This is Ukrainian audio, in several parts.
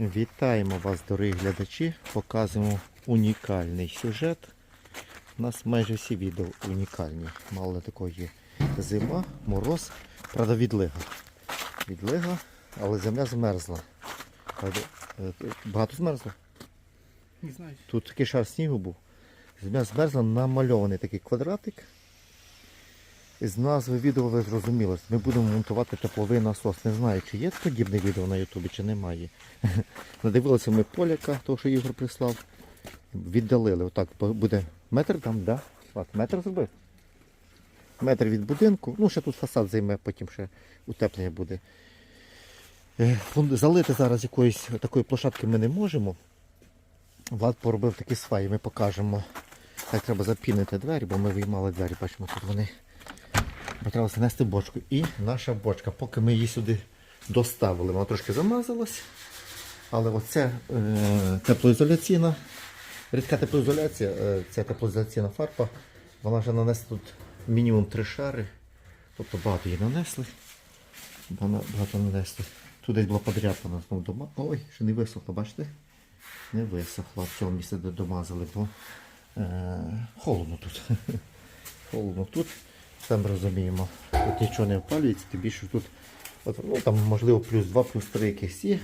Вітаємо вас, дорогі глядачі. Показуємо унікальний сюжет. У нас майже всі відео унікальні. Мало є зима, мороз, правда відлига. Відлига, але земля змерзла. Правда, е, Багато змерзло. Не знаю. Тут такий шар снігу був. Земля змерзла, намальований такий квадратик. З назви відео ви зрозуміли, ми будемо монтувати тепловий насос. Не знаю, чи є подібне відео на Ютубі, чи немає. Надивилися ми поляка, того, що Ігор прислав. Віддалили. Отак буде метр там, да? Влад, метр зробив. Метр від будинку. Ну, ще тут фасад займе, потім ще утеплення буде. Е, Залити зараз якоїсь такої площадки ми не можемо. Влад поробив такі сваї, ми покажемо. Так треба запінити двері, бо ми виймали двері, бачимо, тут вони. Бо треба занести бочку. І наша бочка, поки ми її сюди доставили, вона трошки замазалась. Але оце е, теплоізоляційна, рідка теплоізоляція, е, ця теплоізоляційна фарба, вона вже нанесла тут мінімум три шари. Тобто багато її нанесли. Багато нанесли. Тут десь була подряпана знову дома. Ой, ще не висохло, бачите? Не висохла в цьому місці, де домазали, бо е, холодно тут. холодно тут. Там розуміємо, тут нічого не опалюється, тим більше тут от, ну, там, можливо плюс 2, плюс 3 якісь є.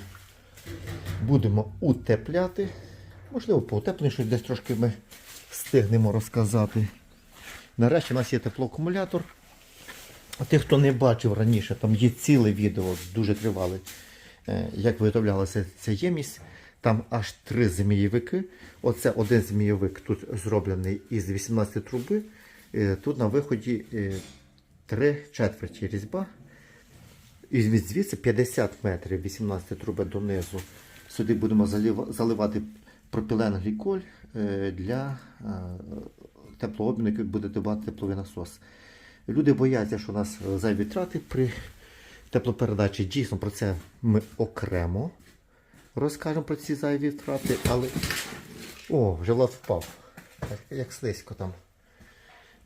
Будемо утепляти. Можливо, по утепленню щось десь трошки ми встигнемо розказати. Нарешті у нас є теплоакумулятор. А тих, хто не бачив раніше, там є ціле відео, дуже тривале, е, як виготовлялася ця ємність. Там аж три змійовики. Оце один змійовик тут зроблений із 18 труби. Е, Тут на виході е, три четверті різьба. І звідси 50 метрів 18 труби донизу. Сюди будемо заливати пропіленгліколь е, для теплообміну, який буде давати тепловий насос. Люди бояться, що у нас зайві трати при теплопередачі. Дійсно, про це ми окремо розкажемо про ці зайві втрати, але. О, вже Влад впав. Як слизько там.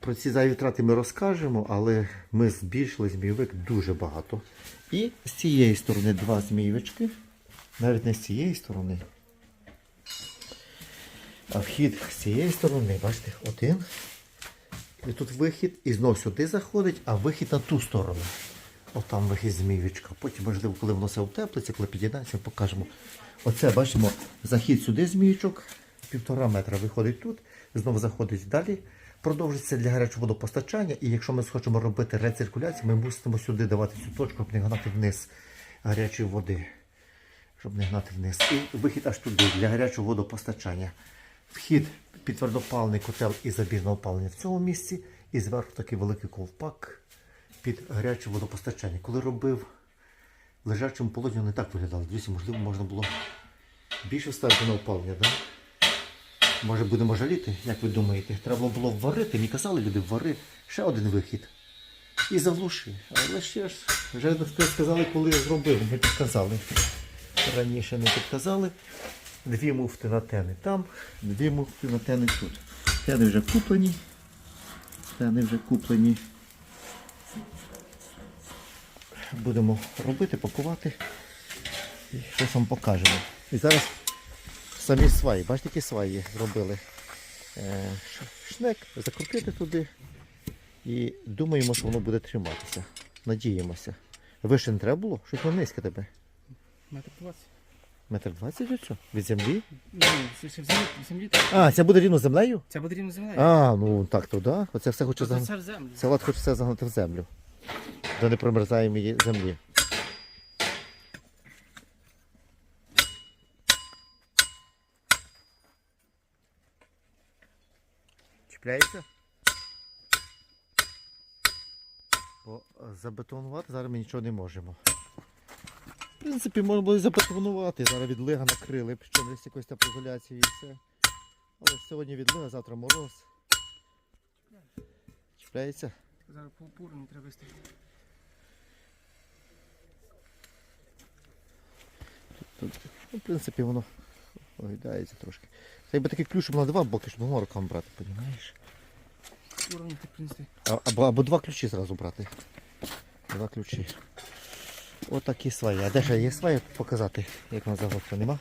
Про ці зайві втрати ми розкажемо, але ми збільшили змійовик дуже багато. І з цієї сторони два змійовички, навіть не з цієї сторони. А вхід з цієї сторони, бачите, один. І тут вихід, і знов сюди заходить, а вихід на ту сторону. Отам вихід змійовичка. Потім, можливо, коли воно все утеплиться, коли під'єднається, покажемо. Оце бачимо захід сюди змійочок, півтора метра виходить тут, знову заходить далі. Продовжиться для гарячого водопостачання, і якщо ми хочемо робити рециркуляцію, ми мусимо сюди давати цю точку, щоб не гнати вниз гарячої води. Щоб не гнати вниз. І вихід аж туди для гарячого водопостачання. Вхід під твердопаливний котел і забіжне опалення в цьому місці, і зверху такий великий ковпак під гаряче водопостачання. Коли робив в лежачому положенні, не так виглядало. Дивіться, можливо, можна було більше ставити на опалення, так? Може будемо жаліти, як ви думаєте? Треба було варити, мені казали люди, вари ще один вихід. І заглуши. Але ще ж, вже сказали, коли я зробив, не підказали. Раніше не підказали. Дві муфти на тени там, дві муфти на тени тут. Тени вже куплені. Тени вже куплені. Будемо робити, пакувати. І щось вам покажемо. І зараз самі сваї, бачите, які сваї зробили. Е, Шнек, закрутити туди. І думаємо, що воно буде триматися. Надіємося. Вище не треба було? Щось воно низьке тебе. Метр 20. Метр двадцять від чого? Від землі? Ну, це ще в землі, в землі так. А, це буде рівно з землею? Це буде рівно землею. А, ну так то да. Оце все хоче Тобто загнати. в землю. Це лад хоче все загнати в землю. До непромерзаємої землі. Чіпляється? Бо е, забетонувати зараз ми нічого не можемо. В принципі, можна було і забетонувати. Зараз відлига накрили, причому десь якоюсь теплоізоляцією і все. Але сьогодні відлига, завтра мороз. Чіпляється? Зараз по упору не треба. Тут, ну, в принципі, воно оглядається трошки. Це якби такий ключ щоб на два боки, щоб двома руками брати, розумієш? А, або, або два ключі зразу брати. Два ключі. Отакі сваї. А де ще є сваї показати, як вона заготовка? Нема?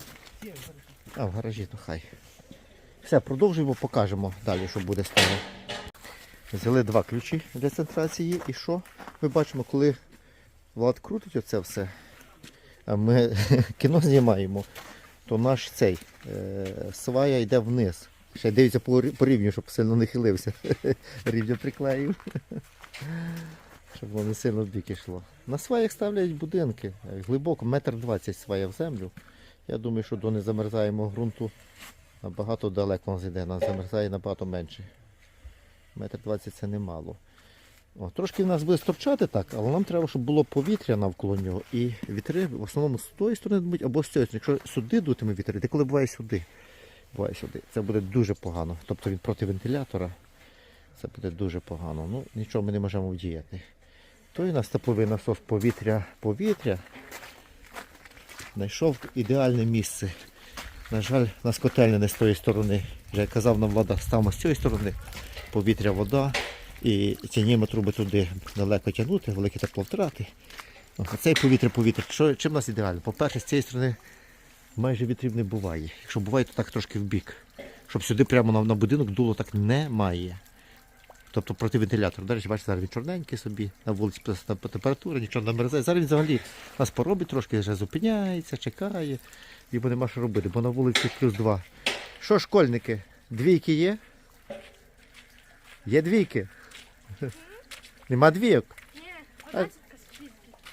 А, в гаражі, то хай. Все, продовжуємо, покажемо далі, що буде з того. Взяли два ключі для центрації і що? Ми бачимо, коли Влад крутить оце все, а ми кіно знімаємо, то наш цей е, свая йде вниз. Ще дивиться по, рівню, щоб сильно не хилився. Рівня приклеїв. Щоб воно не сильно в бік йшло. На сваях ставлять будинки. Глибоко, метр двадцять свая в землю. Я думаю, що до незамерзаємого ґрунту набагато далеко він зайде, нас замерзає набагато менше. Метр двадцять це немало. О, трошки в нас буде стопчати так, але нам треба, щоб було повітря навколо нього. І вітри в основному з тої сторони дмуть або з цієї сторони. Якщо сюди дутиме вітри, де коли буває сюди, буває сюди, це буде дуже погано. Тобто він проти вентилятора. Це буде дуже погано. Ну, нічого ми не можемо вдіяти. Той у нас тепловий насос повітря, повітря знайшов ідеальне місце. На жаль, у нас котельня не з тої сторони. Вже я казав нам влада, ставимо з цієї сторони, повітря, вода. І ці тянімо труби туди далеко тягнути, великі тепловтрати. А цей повітря, повітря. Що, чим у нас ідеально? По-перше, з цієї сторони майже вітрів не буває. Якщо буває, то так трошки в бік. Щоб сюди прямо на, на будинок дуло так немає. Тобто проти вентилятора. До речі, бачите, зараз він чорненький собі, на вулиці температура, нічого не мерзає. Зараз він взагалі нас поробить трошки, вже зупиняється, чекає, йому нема що робити, бо на вулиці плюс два. Що, школьники, двійки є? Є двійки? Нема двійок. Ні, 12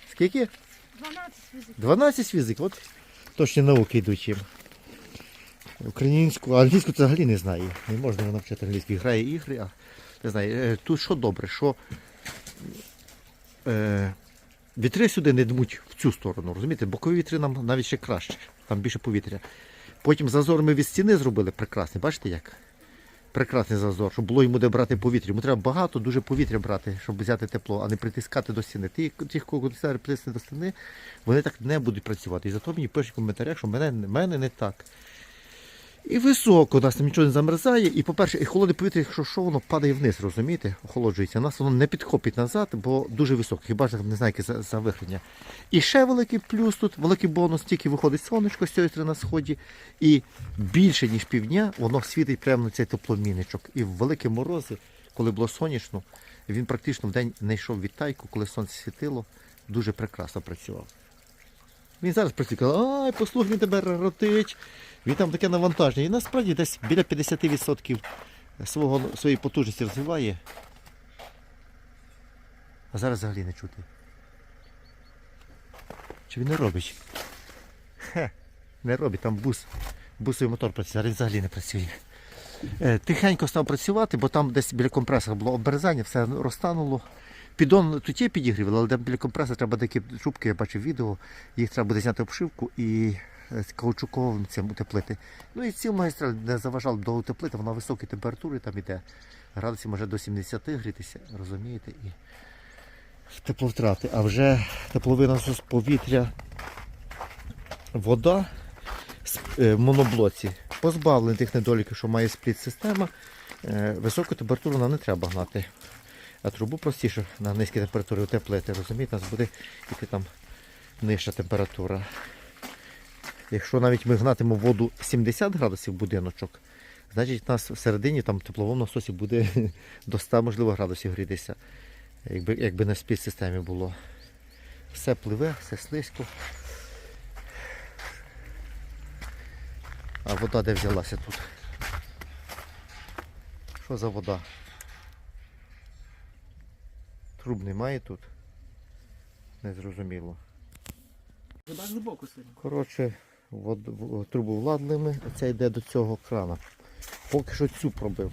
з. Скільки? 12 з фізики. 12 фізик, от точні науки йдуть їм. Українську, англійську це взагалі не знає. Не можна його навчити англійській. Грає ігри, а не знаю. Е, Тут що добре, що е, вітри сюди не дмуть в цю сторону, розумієте? Бокові вітри нам навіть ще краще, там більше повітря. Потім зазор ми від стіни зробили прекрасний, бачите як? Прекрасний зазор, щоб було йому де брати повітря. Йому треба багато, дуже повітря брати, щоб взяти тепло, а не притискати до стіни. Ті, ті кого кондиціонери притисне до стіни, вони так не будуть працювати. І зато мені пишуть в коментарях, що мене, мене не так. І високо, у нас там нічого не замерзає. І, по-перше, і холодне повітря, якщо що, воно падає вниз, розумієте? Охолоджується. Нас воно не підхопить назад, бо дуже високо. Хіба ж не знаю, яке за, за вихрення. І ще великий плюс тут, великий бонус, тільки виходить сонечко з цієї сторони на сході. І більше, ніж півдня, воно світить прямо на цей тепломіничок. І в великі морози, коли було сонячно, він практично в день не йшов від тайку, коли сонце світило, дуже прекрасно працював. Він зараз працює, каже, ай, послухай, він тебе ротить. Він там таке навантаження. І насправді десь біля 50% свого, своєї потужності розвиває. А зараз взагалі не чути. Чи він не робить? Хе, не робить, там бус. Бусовий мотор працює, зараз він взагалі не працює. Е, Тихенько став працювати, бо там десь біля компресора було оберезання, все розтануло. Піддон тут є підігрів, але там біля компресора треба такі трубки, я бачив відео, їх треба буде зняти обшивку і е, з каучуковим цим утеплити. Ну і ці магістраль не заважав довго утеплити, вона високої температури там іде. Градусів може до 70 грітися, розумієте, і тепловтрати. А вже тепловина з повітря, вода е, в моноблоці позбавлена тих недоліків, що має спліт-система. Е, Високу температуру нам не треба гнати. А трубу простіше на низькій температурі утеплити. Розумієте, у нас буде тільки там нижча температура. Якщо навіть ми гнатимо воду 70 градусів будиночок, значить у нас всередині там тепловому насосі буде до 100 можливо градусів грітися, якби, якби на спід-системі було. Все пливе, все слизько. А вода де взялася тут? Що за вода? Труб немає тут. Незрозуміло. Коротше, трубу владними, а це йде до цього крана. Поки що цю пробив.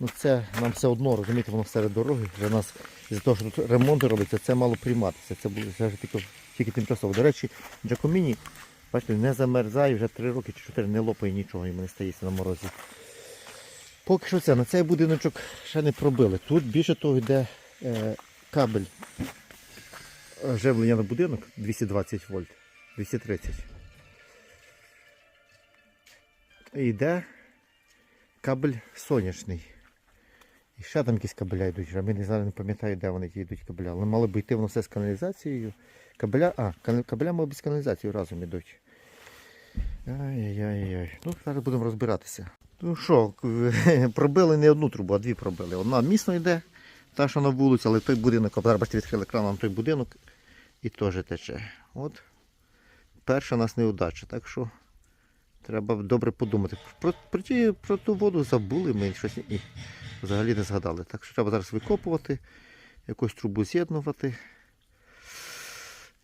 Ну це нам все одно, розумієте, воно серед дороги. Вже нас із-за того, що тут ремонти робиться, це мало прийматися. Це буде це тільки, тільки тимчасово. До речі, Джакоміні, бачите, не замерзає, вже 3 роки чи 4 не лопає нічого, йому не стається на морозі. Поки що це, на цей будиночок ще не пробили. Тут більше того йде е, кабель живлення на будинок 220 вольт, 230. І йде кабель сонячний. І ще там якісь кабеля йдуть. Ми не знаю, не пам'ятаю, де вони йдуть кабеля. Але мали б йти воно все з каналізацією. Кабеля, а, кабеля мали б з каналізацією разом ідуть. Ай-яй-яй. Ну, зараз будемо розбиратися. Ну що, пробили не одну трубу, а дві пробили. Одна місно йде, та, що на вулиці, але той будинок, зараз бачите, відкрили краном той будинок і теж тече. От перша у нас неудача, так що треба добре подумати. Про, про, ті, про ту воду забули ми щось і взагалі не згадали. Так що треба зараз викопувати, якусь трубу з'єднувати.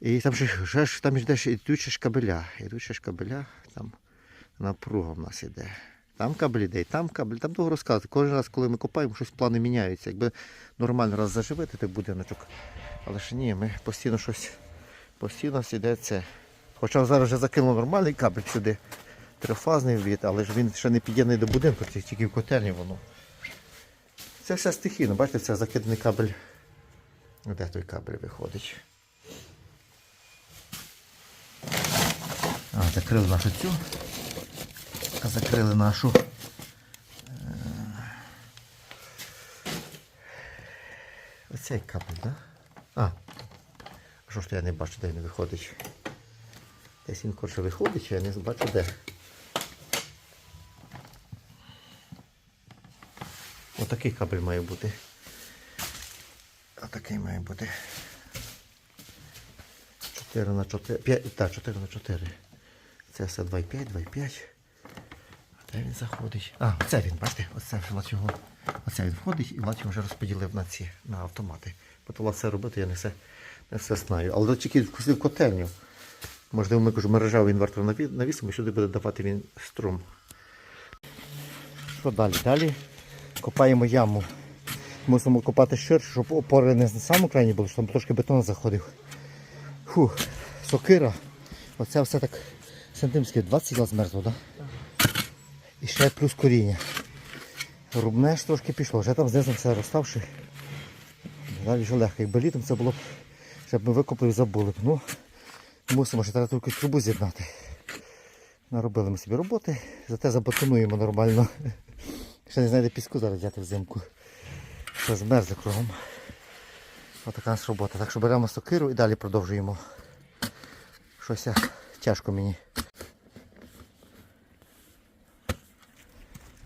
І там вже ж там йде ще ж кабеля. Ідуть ще там напруга в нас іде. Там кабель іде, там кабель, там довго розказувати. Кожен раз, коли ми копаємо, щось плани міняються. Якби нормально раз заживити той будиночок. Але ж ні, ми постійно щось, постійно іде це. Хоча зараз вже закинули нормальний кабель сюди, трифазний від, але ж він ще не під'єднаний до будинку, це тільки в котельні воно. Це все стихійно, бачите, це закиданий кабель. Де той кабель виходить? А, закрили нашу цю. Закрили нашу. е, Оцей кабель, так? Да? А. Що ж то я не бачу, де він виходить? Десь він коротше виходить, я не бачу де. Отакий кабель має бути. Отакий має бути. 4 на 4. 5, так, 4 на 4. Це все 2,5, 2,5. Де він заходить? А, оце він, бачите? Оце вже лад його. Оце він входить і лад його вже розподілив на ці на автомати. Бо все робити, я не все, не все знаю. Але тільки вкусив котельню. Можливо, ми кажу, мережевий інвертор наві- навісимо, і сюди буде давати він струм. Що далі? Далі копаємо яму. Мусимо копати ширше, щоб опори не на самому крайні були, щоб там трошки бетон заходив. Фух, сокира. Оце все так сантиметрів 20 тіла змерзло, так? І ще плюс коріння. Рубне ж трошки пішло, вже там знизу все розставши. Далі вже легко. Якби літом це було б, щоб ми викопали і забули б. Ну, мусимо ще треба тільки трубу з'єднати. Наробили ми собі роботи, зате забетонуємо нормально. Ще не знайде піску зараз взяти взимку. Все змерзло кругом. Отака нас робота. Так що беремо сокиру і далі продовжуємо. Щось тяжко мені.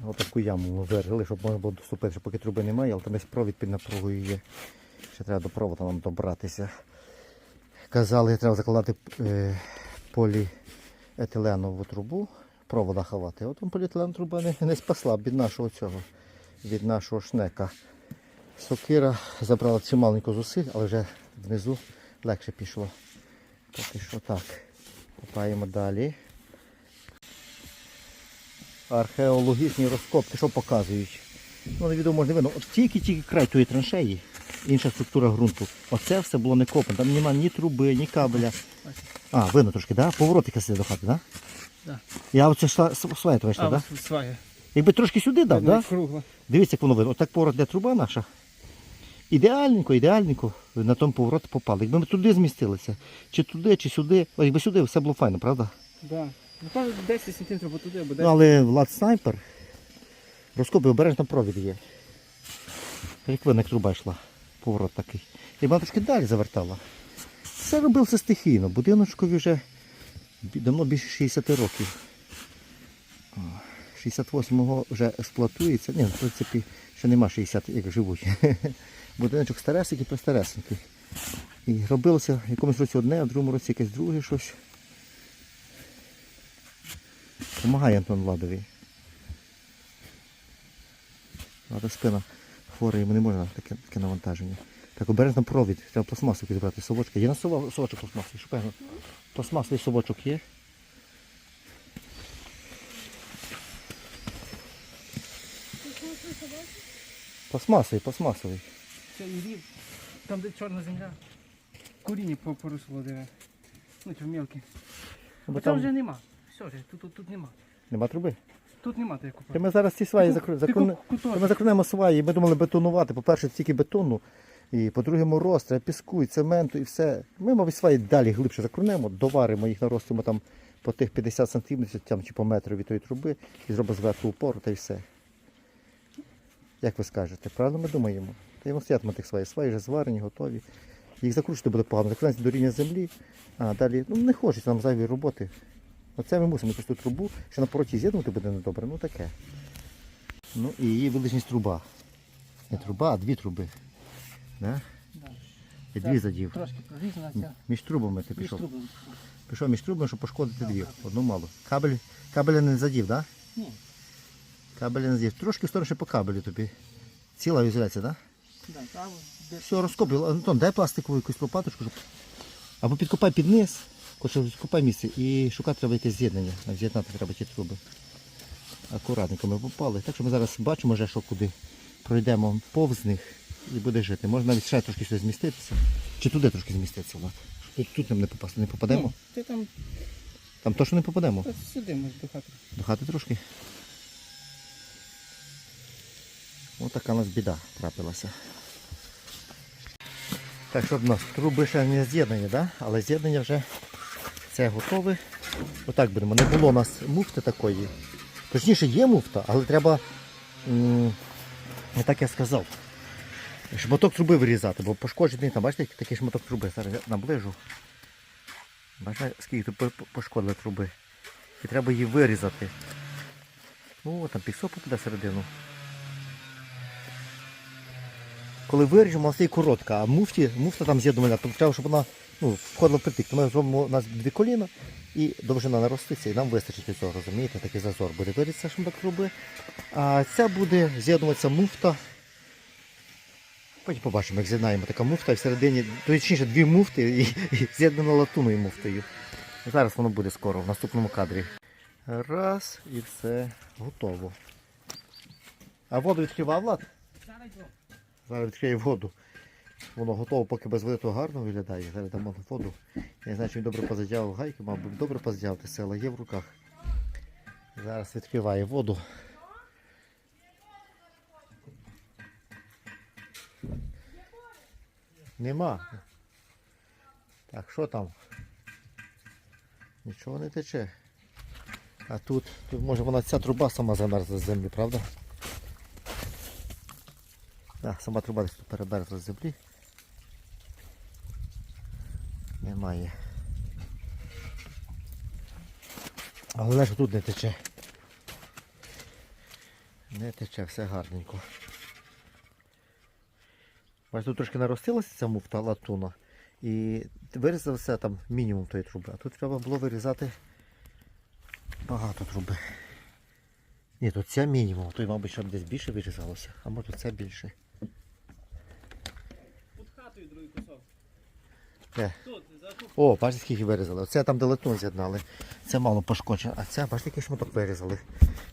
Отаку яму ми вирили, щоб можна було доступити, поки труби немає, але там десь провід під напругою є. Ще треба до проводу нам добратися. Казали, треба закладати е, поліетиленову трубу, провода ховати. От поліетиленова труба не, не спасла від нашого цього, від нашого шнека. Сокира забрала чималенько зусиль, але вже внизу легше пішло. Поки що так. Копаємо далі. Археологічні розкопки, що показують? Ну, на відео можна видно. От тільки-тільки край тої траншеї, інша структура ґрунту. Оце все було не копано. Там немає ні труби, ні кабеля. А, видно трошки, так? Да? Поворотика сюди до хати, так? Да. Я оце своє твоє, А, так? Да? свая. Якби трошки сюди дав, так? Да? Кругла. Дивіться, як воно видно. Отак поворот де труба наша. Ідеальненько, ідеальненько на тому поворот попали. Якби ми туди змістилися, чи туди, чи сюди. О, якби сюди все було файно, правда? Да. Ну, там 10 см туди, або Ну, але Влад снайпер. Розкопи обережно провід є. Як виник труба йшла. Поворот такий. І вона трошки далі завертала. Все робив все стихійно. Будиночкові вже давно більше 60 років. 68-го вже експлуатується. Ні, в принципі, ще нема 60, як живуть. Будиночок старесенький, престаресенький. І робилося в якомусь році одне, а в другому році якесь друге щось. Помагає Антон Владові. Влада спина хвора, йому не можна таке, таке навантаження. Так обережно провід, треба пластмасу підібрати, совочка. Є на совочок пластмасовий, шукаємо. Пластмасовий совочок є. Пластмасовий, пластмасовий. Це і. Там, де чорна земля. Коріння по- порушило дерева. Ну, мелкі. Бо Бо там вже нема. Все вже, тут, тут, тут нема. нема труби. Тут нема такого Та купити. ми зараз ці сваї закру... Та ми закрунемо сваї, і ми думали бетонувати. По-перше, тільки бетону, і по-друге, мороз, треба піску, і цементу, і все. Ми, мабуть, сваї далі глибше закрунемо, доваримо їх, наростимо там по тих 50 сантиметрів там, чи по метру від тої труби і зробимо зверху упору та й все. Як ви скажете? Правильно ми думаємо? Та й стоятиме тих сваї. Сваї вже зварені, готові. Їх закручувати буде погано. Закрутити до рівня землі, а далі ну, не хочеться нам зайві роботи. Оце ми мусимо якусь трубу, що на пороті з'єднувати буде недобре, ну таке. Ну і її величність труба. Не труба, а дві труби. Да? Да. І дві задів. Трошки прорізана. Між трубами ти Між пішов. трубами. Пішов між трубами, щоб пошкодити дві. Одну мало. Кабель, кабеля не задів, так? Да? Ні, Кабеля не задів. Трошки в сторону ще по кабелю тобі. Ціла ізоляція, так? Да? да, Все, розкопай. Антон, дай пластикову якусь лопаточку. Щоб... Або підкопай під низ, коротше, відкопай місце і шукати треба якесь з'єднання. З'єднати треба ті труби. Акуратненько ми попали. Так що ми зараз бачимо вже, що куди пройдемо повз них і буде жити. Можна навіть ще трошки сюди зміститися. Чи туди трошки зміститися, Влад? Тут, тут нам не попасти. Не попадемо? Ну, ти там Там точно не попадемо. та сюди можеш до хати. До хати трошки. Ось така у нас біда трапилася. Так що в нас труби ще не з'єднані, да? але з'єднання вже це готове. Отак будемо. Не було у нас муфти такої. Точніше є муфта, але треба, не так я сказав. Шматок труби вирізати, бо пошкоджений там, бачите, такий шматок труби. Зараз я наближу. Бачите, скільки тут по- по- пошкодили труби. І треба її вирізати. Ну, там пісок попаде всередину. Коли виріжемо, вона стає коротка, а муфті, муфта там з'єднувальна, то треба, щоб вона ну, входила в притик. Ми зробимо у нас дві коліна і довжина нароститься, і нам вистачить від цього, розумієте? Такий зазор буде вирізатися шматок труби. А ця буде з'єднуватися муфта. Потім побачимо, як з'єднаємо така муфта і всередині, точніше дві муфти і, і з'єднано латуною муфтою. Зараз воно буде скоро в наступному кадрі. Раз і все готово. А воду відкривав Влад? Зараз відкриє воду. Воно готово, поки без води то гарно виглядає. Зараз дамо воду. Я не знаю, чи він добре позадяв гайки, мабуть, добре позадяв, те села є в руках. Зараз відкриває воду. Нема. Так, що там? Нічого не тече. А тут, тут може вона ця труба сама замерзла з землі, правда? Так, сама труба десь тут переберзла з землі. Немає. Але ж тут не тече. Не тече, все гарненько. Бачите, тут трошки наростилася ця муфта латуна. І вирізав все там мінімум тої труби. А тут треба було вирізати багато труби. Ні, тут ця мінімум, то, мабуть, щоб десь більше вирізалося, а може це більше. Під хатою другий кусок. Де? О, бачите, скільки вирізали. Оце там де латун з'єднали. Це мало пошкоджено. А це, бачите, який шматок вирізали.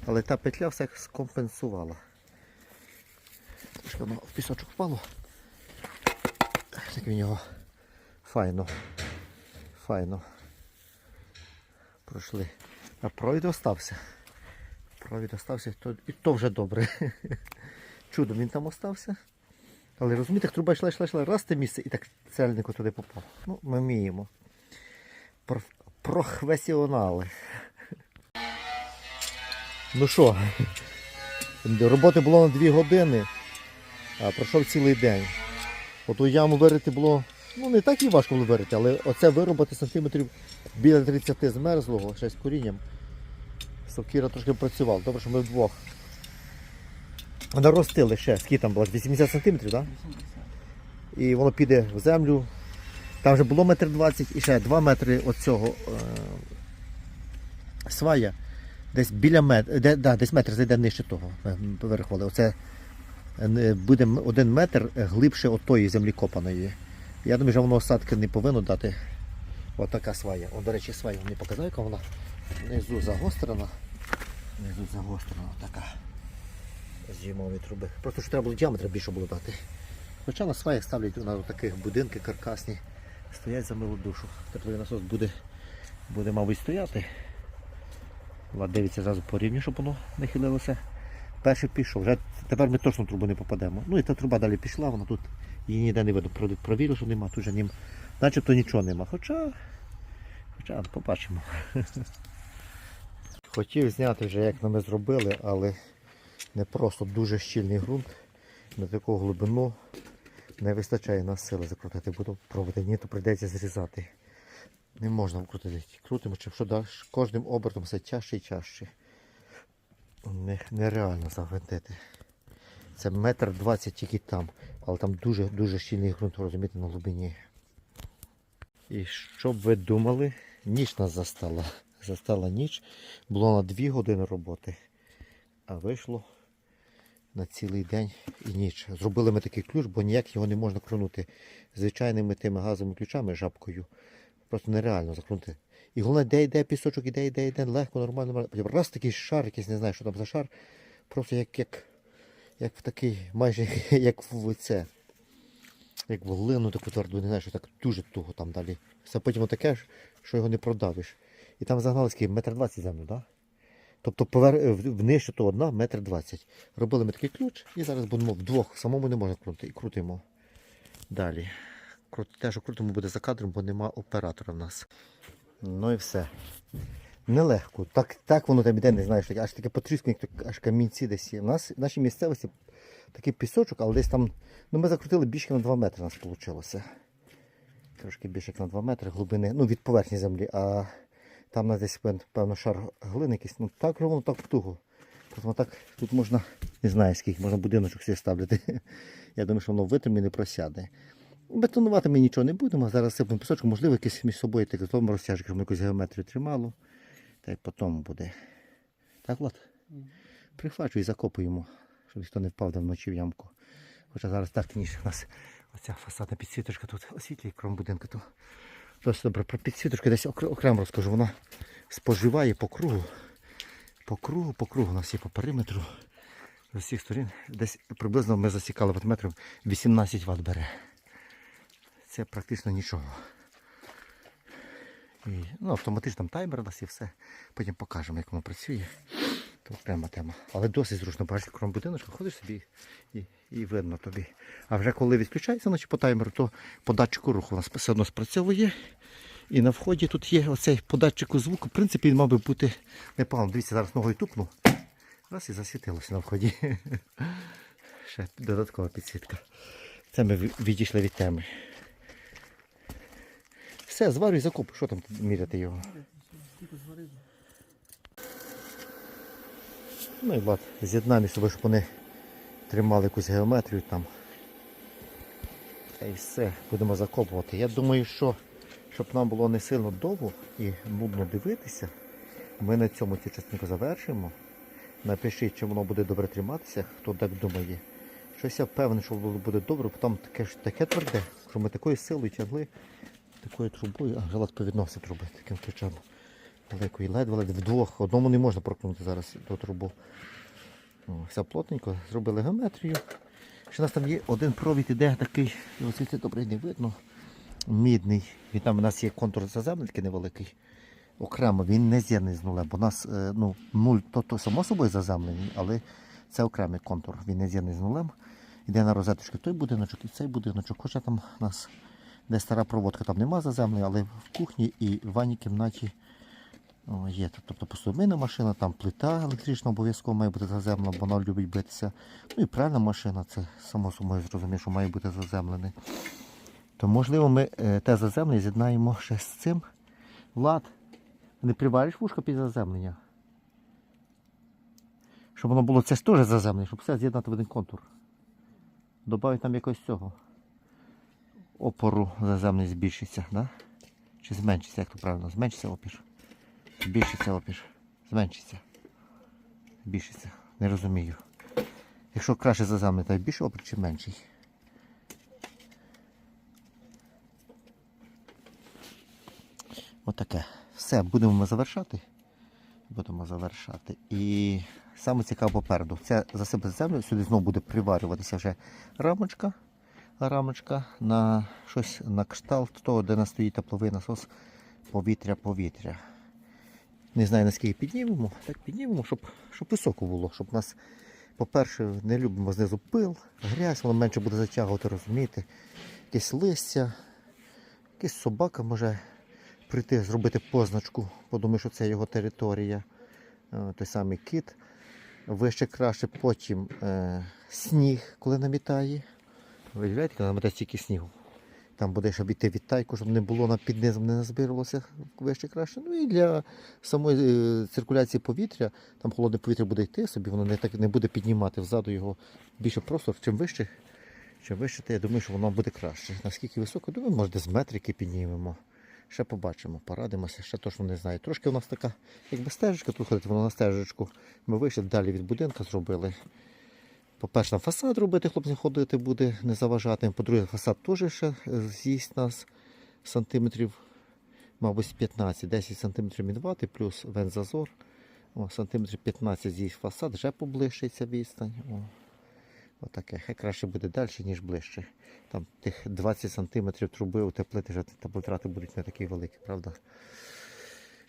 Але та петля все скомпенсувала. Трошки воно в пісочок впало. Так він його файно. Файно. Пройшли. А провід остався. Провід остався, і то вже добре. Чудом він там остався. Але розумієте, як труба йшла, йшла, йшла, раз те місце і так цельнико туди попав. Ну, ми вміємо. Проф... Професіонали. Ну що, роботи було на 2 години, а пройшов цілий день. Оту яму вирити було, ну не так і важко було вирити, але оце виробити сантиметрів біля 30 змерзлого, ще з корінням. Сокіра трошки працював. Добре, що ми вдвох. Наростили ще, скільки там було? 80 сантиметрів, так? 80. і воно піде в землю. Там вже було метр двадцять і ще 2 метри від цього е, свая. Десь біля метр, де, да, десь метр зайде нижче того. е, Вирахували. Оце е, буде один метр глибше от тої землі копаної. Я думаю, що воно осадки не повинно дати. От така свая. О, до речі, свая не показав, яка вона внизу загострена. Внизу загострена така. З зимової труби. Просто що треба було діаметр більше було дати. Хоча на сваях ставлять на таких будинки каркасні, стоять за милу душу. Тепловий насос буде, буде мабуть, стояти. Влад дивиться зразу по рівню, щоб воно не хилилося. Перший пішов, вже тепер ми точно в трубу не попадемо. Ну і та труба далі пішла, вона тут її ніде не видно. Про- Провірив, що нема, тут же нім, начебто нічого нема. Хоча, хоча побачимо. Хотів зняти вже, як ми зробили, але Не просто дуже щільний ґрунт. На таку глибину не вистачає нас сили закрутити. Буду пробувати. Ні, то прийдеться зрізати. Не можна вкрутити. Крутимо, чим далі. Кожним обертом все тяжче і тяжче. Не, нереально завинтити. Це метр двадцять тільки там. Але там дуже-дуже щільний ґрунт, розумієте, на глибині. І що б ви думали, ніч нас застала. Застала ніч. Було на 2 години роботи. А вийшло на цілий день і ніч. Зробили ми такий ключ, бо ніяк його не можна кронути звичайними тими газовими ключами, жабкою. Просто нереально закрутити. І головне, де йде пісочок, іде, йде, йде, легко, нормально. раз такий шар, якийсь не знаю, що там за шар. Просто як, як, як в такий, майже як в це. Як в глину таку тверду, не знаю, що так дуже туго там далі. Все потім таке, що його не продавиш. І там загнали скільки, метр двадцять землю, так? Да? Тобто повер... в- то одна, метр двадцять. Робили ми такий ключ і зараз будемо вдвох. Самому не можна крутити. І крутимо. Далі. Те, що крутимо, буде за кадром, бо нема оператора в нас. Ну і все. Нелегко. Так, так воно там іде, не таке. аж таке потріскане, аж камінці десь є. У нас в нашій місцевості такий пісочок, але десь там. Ну, ми закрутили більше на 2 метри у нас вийшло. Трошки більше як на 2 метри глибини, ну від поверхні землі, а там у нас десь певно шар глини якийсь. Ну так ровно, так туго. Тобто так тут можна, не знаю скільки, можна будиночок собі ставити. Я думаю, що воно витримає і не просяде. Бетонувати ми нічого не будемо. Зараз сипемо пісочок, можливо, якийсь між собою так злом розтяжки, щоб якусь геометрію тримало. Та й потім буде. Так, Влад? Прихвачуй і закопуємо, щоб ніхто не впав там вночі в ямку. Хоча зараз так ніж у нас оця фасадна підсвіточка тут освітлює кром будинку. То досить добре. Про підсвіточку десь окремо розкажу. Вона споживає по кругу. По кругу, по кругу у нас є по периметру. З усіх сторін. Десь приблизно ми засікали ватметром 18 Вт бере. Це практично нічого. І, ну, автоматично там таймер нас і все. Потім покажемо, як воно працює. То окрема тема. Але досить зручно, бачиш, кром будиночка, ходиш собі і, і видно тобі. А вже коли відключається ночі по таймеру, то по датчику руху у нас все одно спрацьовує. І на вході тут є оцей по датчику звуку. В принципі, він мав би бути непогано. Дивіться, зараз ногою тупну. Раз і засвітилося на вході. Ще додаткова підсвітка. Це ми відійшли від теми. Все, зварюй закуп. Що там міряти його? Ну і бат, з'єднаємо між щоб вони тримали якусь геометрію там. Та й все, будемо закопувати. Я думаю, що щоб нам було не сильно довго і нудно дивитися, ми на цьому цю частинку завершимо. Напишіть, чи воно буде добре триматися, хто так думає. Щось я впевнений, що буде добре, бо там таке таке тверде, що ми такою силою тягли, такою трубою, а жилат повідносить труби таким ключем. Великою ледве ледве вдвох. Одному не можна прокнути зараз ту трубу. О, все плотненько, зробили геометрію. Ще у нас там є один провід іде такий, його звідси добре не видно. Мідний. Він там у нас є контур заземлення невеликий. Окремо він не з'єднаний з нулем, бо у нас е, ну, нуль, то, то само собою заземлений, але це окремий контур. Він не з'єднаний з нулем. Йде на розеточки той будиночок і цей будиночок. Хоча там у нас де стара проводка, там нема заземлення, але в кухні і в ванній кімнаті є. Тобто посудомийна машина, там плита електрична обов'язково має бути заземлена, бо вона любить битися. Ну і пральна машина, це само собою зрозуміло, що має бути заземлений. То можливо ми е, те заземлення з'єднаємо ще з цим. Влад, не привариш вушка під заземлення? Щоб воно було це ж теж заземлення, щоб все з'єднати в один контур. Добавить там якось цього. Опору заземний збільшиться, да? Чи зменшиться, як то правильно? Зменшиться опір. Збільшиться опір. Зменшиться. Збільшиться. Не розумію. Якщо краще заземний, то більше опір чи менший? Отаке. Все, будемо ми завершати. Будемо завершати. І саме цікаво попереду. Це засипати землю, сюди знову буде приварюватися вже рамочка. Рамочка на щось на кшталт того, де нас стоїть тепловий насос повітря-повітря. Не знаю наскільки піднімемо, так піднімемо, щоб, щоб високо було, щоб нас, по-перше, не любимо знизу пил, грязь, воно менше буде затягувати, розумієте. Якесь листя, якась собака може прийти, зробити позначку, подумає, що це його територія. Е, Той самий кіт. Вище краще потім е, сніг, коли намітає. Ви уявляєте, коли намітає стільки снігу. Там буде, щоб іти відтайку, щоб не було на під низом, не назбирувалося вище краще. Ну і для самої е, циркуляції повітря, там холодне повітря буде йти собі, воно не так не буде піднімати взаду його більше простор. Чим вище, чим вище, то я думаю, що воно буде краще. Наскільки високо, думаю, може десь метрики піднімемо. Ще побачимо, порадимося, ще точно не знаю. Трошки у нас така, якби стежечка, тут ходити, воно на стежечку. Ми вийшли далі від будинку, зробили. По-перше, фасад робити, хлопці ходити буде, не заважати. По-друге, фасад теж ще е, з'їсть нас сантиметрів, мабуть, 15, 10 сантиметрів мінвати, плюс вензазор. О, сантиметрів 15 з'їсть фасад, вже поближчиться відстань. Отаке. Хай краще буде далі, ніж ближче. Там тих 20 сантиметрів труби утеплити, вже теплотрати будуть не такі великі, правда?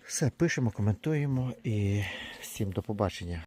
Все, пишемо, коментуємо і всім до побачення.